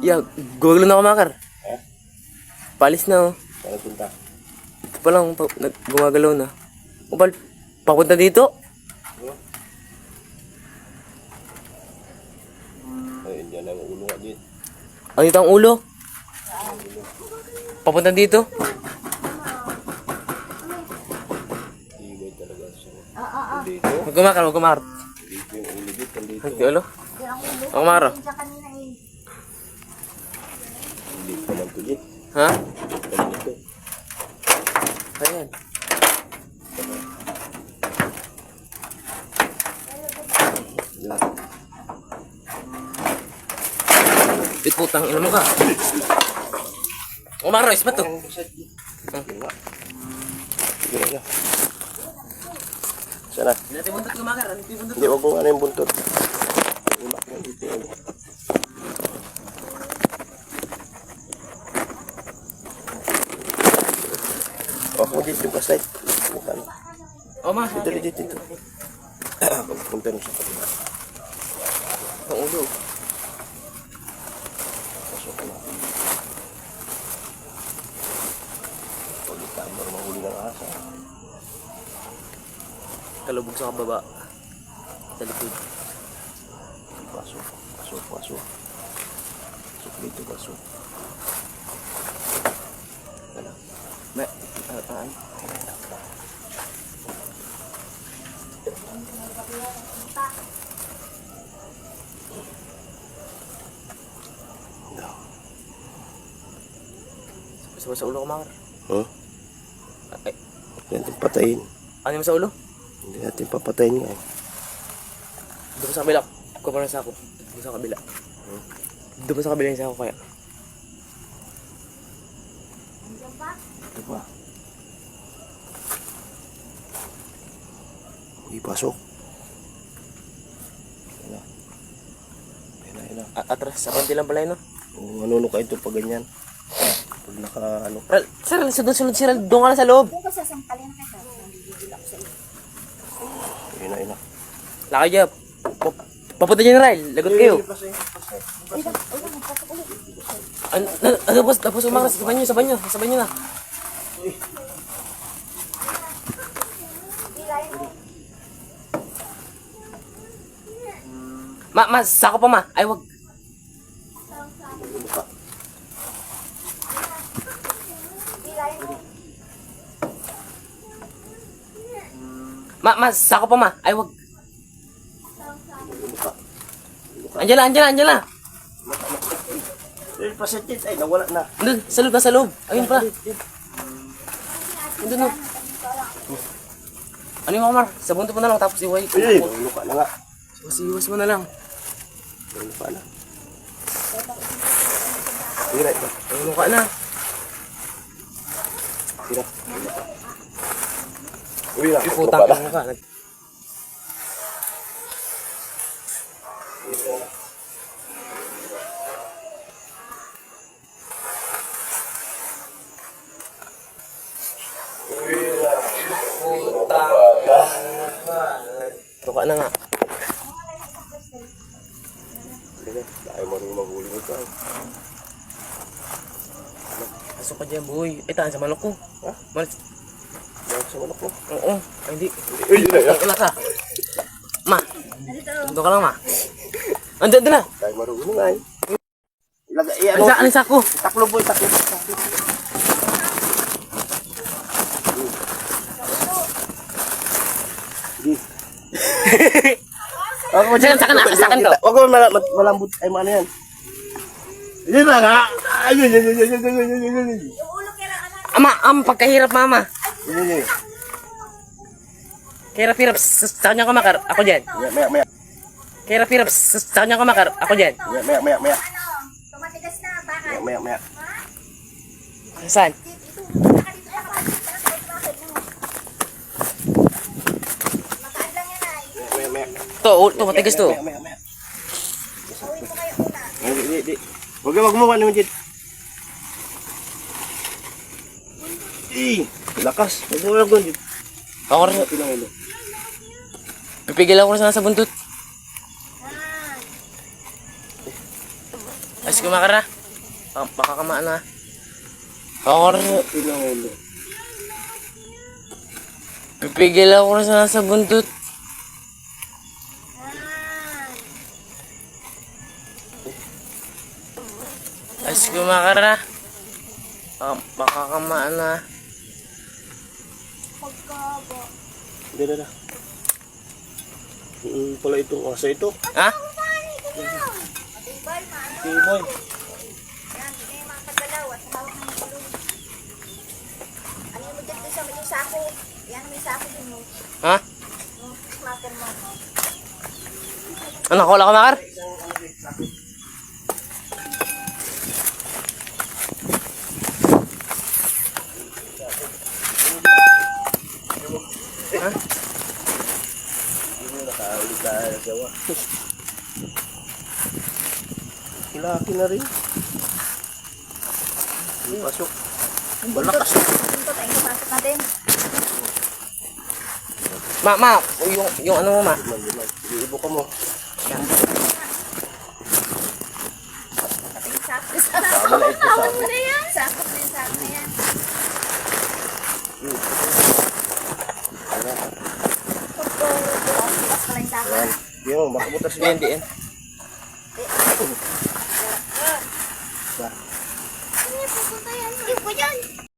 Yeah, gumagalaw na ako, Makar. Eh? Palis na, oh. Saan punta? Ito pa lang, pa, nag, gumagalaw na. O, pal, papunta dito? Ay, hindi na ang ulo nga din. Ano dito ang ulo? Papunta dito? Ibay talaga siya. Dito. Huwag kumakar, huwag kumakar. Dito yung ulo dito. Dito. Ang ulo? Huwag kumakar. Oh. Dito naman to dito. Ha? Dito. Ayan. Yan. Bit putang ina mo ka. Kumakar, ispat to. Ang set dito. Sige nga. Sige nga. Sana. Hindi natin buntot kumakar. Ano yung buntot? Hindi, wag mo ano yung buntot. Umak na dito Oh, mo dito yung pasay. Mukha na. O, ma. Dito, dito, dito. Pagpunta na sa kabila. Ang ulo. Pasok na. Pag itamar, mahuli ng asa. Kalubog sa kababa. Sa likod. Pasok, pasok, pasok. Pasok dito, pasok. Ano? Ma, ah, ano? No. Sa, sa ulo kumakar. Huh? Ay, Huwag natin patayin. ano yung sa ulo? Hindi natin papatayin nga. Doon sa kabila. Kuha pa ng sako. Doon sa kabila. Doon pa sa kabila yung sako kaya. Ito pa. Ipasok. Yan na. Yan na, yan na. A- atras, sa konti lang pala yun, no? Kung ano ka ito pag ganyan. Pag naka ano. Ral, sir, sunod, sunod, sir. Doon ka na sa loob. Kung sasampalin ka sa nanggigigil ako sa iyo. Na, yun na. Lakay dyan. Pa- Papunta dyan, Ral. Lagot kayo. Ano, ano, ano, tapos, tapos umangas. Sa banyo, sa banyo. Sa banyo na. Ma, ma, sako pa ma. Ay, wag. Ma, ma, sako pa ma. Ay, wag. Angela, Angela, Angela. Eh, pasentit. Ay, nawala na. Doon, sa loob, nasa loob. Ayun pa. Doon, no. Ano yung Omar? Sa bunto mo na lang, tapos iway. Eh, nawala ka na nga. Iwas mo na lang. Nawala ka na. Tira, ito. Ano ka na? Tira. Uwi na. Yung putang Nawala. ka. Nag- na nga. Sige, dahil mo rin ito. Pasok ka dyan, boy. Eh, taan sa manok ko. Ha? Malis. Dahil sa manok mo. Oo. Ay, hindi. Uy, yun na. Wala ka. Ma. Doon ka lang, ma. Doon na. Dahil marunong nga eh. Eh, Ano? Taklo boy, taklo. taklo. Sige. Wag mo Sa- sa akin na, sa akin to. Wag mo mala- mat- malambot ay ano yan. Hindi na nga. Ayun, ayun, ayun, ayun, ayun, ayun, ayun, ayun. Yung ulo kaya anak. Ama, am, pagkahirap, mama. Ayun, ayun. Kahirap-hirap, sa sa kanya ko makar. Ako dyan. Maya, maya, maya. Kahirap-hirap, sa sa kanya ko makar. Ako dyan. Maya, maya, maya, maya. Ano? Tumatigas na. Bakit? Maya, maya, maya. Saan? Ito. Baka dito sa kapatid. Para sa bakit mo. Makaan lang yan ay. Maya, maya. To, oh, to, matigas to. Hindi, hindi, hindi. Huwag wag mo ano dyan. Eh, lakas. Huwag mo lang dyan. Ako rin. Pipigil ako rin sa buntot. Ah. Ayos kumakara. Ah, baka kamaan na. Ako rin. Pipigil ako na sa buntot. Ayos kumakara. Ah, baka kamaan na. Pagkaba. Hindi na na. Mm, pala itong asa ito. Ha? Tiboy. Gulong. Ano yung mo sa may sako? Yan, may sako din mo. Ha? Yung smacker mo. Ano, wala kumakar? Hindi na nakaulit tayo sa gawa. Kilaki na rin. Hindi pasok. Malakas. Ito, tayo pasok natin. Ma, ma, yung, yung ano mo, ma. Iibo ka mo. Yan. Pati yung sako. Tama na ito sa na yan. Sako na yung sako na yan. Mo, makabutas Yan, di